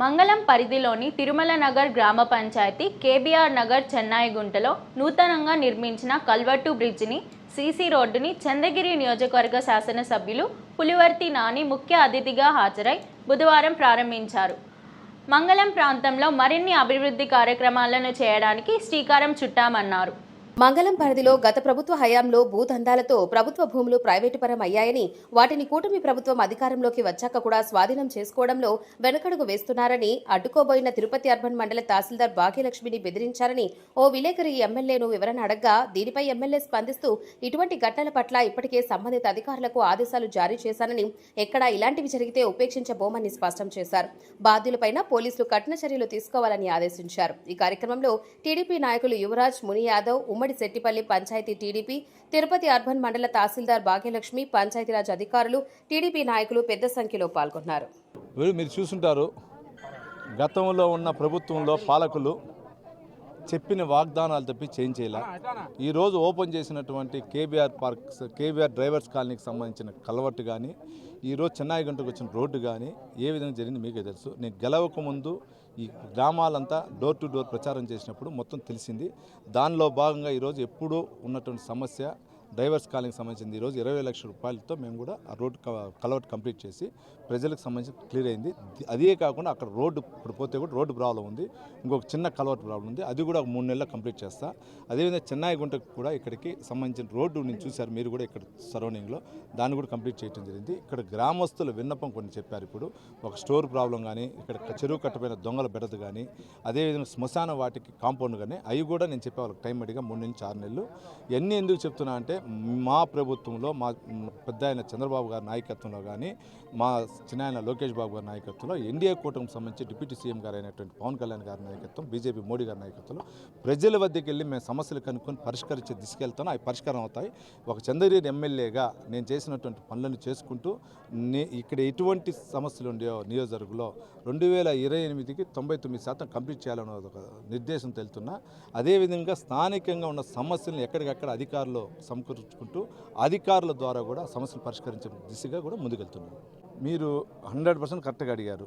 మంగళం పరిధిలోని తిరుమల నగర్ గ్రామ పంచాయతీ కేబీఆర్ నగర్ చెన్నాయిగుంటలో నూతనంగా నిర్మించిన కల్వట్టు బ్రిడ్జిని సీసీ రోడ్డుని చంద్రగిరి నియోజకవర్గ శాసనసభ్యులు పులివర్తి నాని ముఖ్య అతిథిగా హాజరై బుధవారం ప్రారంభించారు. మంగళం ప్రాంతంలో మరిన్ని అభివృద్ధి కార్యక్రమాలను చేయడానికి శ్రీకారం చుట్టామన్నారు. మంగళం పరిధిలో గత ప్రభుత్వ హయాంలో భూదందాలతో ప్రభుత్వ భూములు ప్రైవేటు పరం అయ్యాయని వాటిని కూటమి ప్రభుత్వం అధికారంలోకి వచ్చాక కూడా స్వాధీనం చేసుకోవడంలో వెనకడుగు వేస్తున్నారని అడ్డుకోబోయిన తిరుపతి అర్బన్ మండల తహసీల్దార్ భాగ్యలక్ష్మిని బెదిరించారని ఓ విలేకరి ఎమ్మెల్యేను వివరణ అడగ్గా దీనిపై ఎమ్మెల్యే స్పందిస్తూ ఇటువంటి ఘటనల పట్ల ఇప్పటికే సంబంధిత అధికారులకు ఆదేశాలు జారీ చేశానని ఎక్కడా ఇలాంటివి జరిగితే ఉపేక్షించబోమని స్పష్టం చేశారు. బాధ్యులపైన పోలీసులు కఠిన చర్యలు తీసుకోవాలని ఆదేశించారు. ఈ కార్యక్రమంలో టీడీపీ నాయకులు యువరాజ్ ముని యాదవ్ ఉమ్మడి సెట్టిపల్లి పంచాయతీ టీడీపీ తిరుపతి అర్బన్ మండల తహసీల్దార్ భాగ్యలక్ష్మి పంచాయతీరాజ్ అధికారులు టీడీపీ నాయకులు పెద్ద సంఖ్యలో పాల్గొన్నారు. మీరు చూసుంటారు గతంలో ఉన్న ప్రభుత్వంలో పాలకులు చెప్పిన వాగ్దానాలు తప్పి చేంజ్ చేయాల. ఈరోజు ఓపెన్ చేసినటువంటి కేబీఆర్ పార్క్స్ కేబీఆర్ డ్రైవర్స్ కాలనీకి సంబంధించిన కలవట్టు కానీ ఈరోజు చెన్నై గంటకు వచ్చిన రోడ్డు కానీ ఏ విధంగా జరిగింది మీకే తెలుసు. నేను గెలవక ముందు ఈ గ్రామాలంతా డోర్ టు డోర్ ప్రచారం చేసినప్పుడు మొత్తం తెలిసింది. దానిలో భాగంగా ఈరోజు ఎప్పుడూ ఉన్నటువంటి సమస్య డైవర్స్ కాలనీకి సంబంధించింది. ఈరోజు ఇరవై లక్షల రూపాయలతో మేము కూడా ఆ రోడ్డు కలవట్ కంప్లీట్ చేసి ప్రజలకు సంబంధించి క్లియర్ అయింది. అదే కాకుండా అక్కడ రోడ్డు ఇప్పుడు పోతే కూడా రోడ్డు ప్రాబ్లం ఉంది. ఇంకొక చిన్న కలవట్ ప్రాబ్లం ఉంది. అది కూడా ఒక మూడు నెలల్లో కంప్లీట్ చేస్తా. అదేవిధంగా చెన్నై గుంటకు కూడా ఇక్కడికి సంబంధించిన రోడ్డు నేను చూశారు మీరు కూడా ఇక్కడ సరౌండింగ్లో. దాన్ని కూడా కంప్లీట్ చేయడం జరిగింది. ఇక్కడ గ్రామస్తుల విన్నపం కొన్ని చెప్పారు ఇప్పుడు. ఒక స్టోర్ ప్రాబ్లం కానీ ఇక్కడ చెరువు కట్టపోయిన దొంగల బెడద కానీ అదేవిధంగా శ్మశాన వాటికి కాంపౌండ్ కానీ అవి కూడా నేను చెప్పే వాళ్ళకి టైం అడిగా మూడు నుంచి ఆరు నెలలు. ఇవన్నీ ఎందుకు చెప్తున్నా అంటే మా ప్రభుత్వంలో మా పెద్ద ఆయన చంద్రబాబు గారి నాయకత్వంలో కానీ మా చిన్న ఆయన లోకేష్ బాబు గారి నాయకత్వంలో ఎన్డీఏ కూటమికి సంబంధించి డిప్యూటీ సీఎం గారు అయినటువంటి పవన్ కళ్యాణ్ గారి నాయకత్వం బీజేపీ మోడీ గారి నాయకత్వంలో ప్రజల వద్దకు వెళ్ళి మేము సమస్యలు కనుక్కొని పరిష్కరించే తీసుకెళ్తాను అవి పరిష్కారం అవుతాయి. ఒక చంద్రగిరి ఎమ్మెల్యేగా నేను చేసినటువంటి పనులను చేసుకుంటూ నే ఇక్కడ ఎటువంటి సమస్యలు ఉండేవో నియోజకవర్గంలో రెండు వేల ఇరవై ఎనిమిదికి తొంభై తొమ్మిది శాతం కంప్లీట్ చేయాలన్న ఒక నిర్దేశం తెలుతున్నా అదేవిధంగా స్థానికంగా ఉన్న సమస్యలను ఎక్కడికక్కడ అధికారులు సమకూర్చుకుంటూ అధికారుల ద్వారా కూడా సమస్యలు పరిష్కరించే దిశగా కూడా ముందుకెళ్తున్నాం. మీరు హండ్రెడ్ పర్సెంట్ కరెక్ట్గా అడిగారు.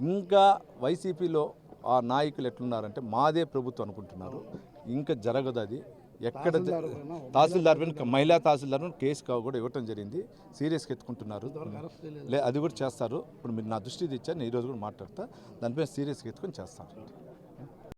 ఇంకా వైసీపీలో ఆ నాయకులు ఎట్లున్నారంటే మాదే ప్రభుత్వం అనుకుంటున్నారు. ఇంకా జరగదు అది. ఎక్కడ తహసీల్దార్ పైన మహిళా తహసీల్దార్ కేసు కావు కూడా ఇవ్వటం జరిగింది. సీరియస్గా ఎత్తుకుంటున్నారు. లే అది కూడా చేస్తారు. ఇప్పుడు మీరు నా దృష్టి తెచ్చా నేను ఈరోజు కూడా మాట్లాడతా. దానిపైన సీరియస్గా ఎత్తుకొని చేస్తాను.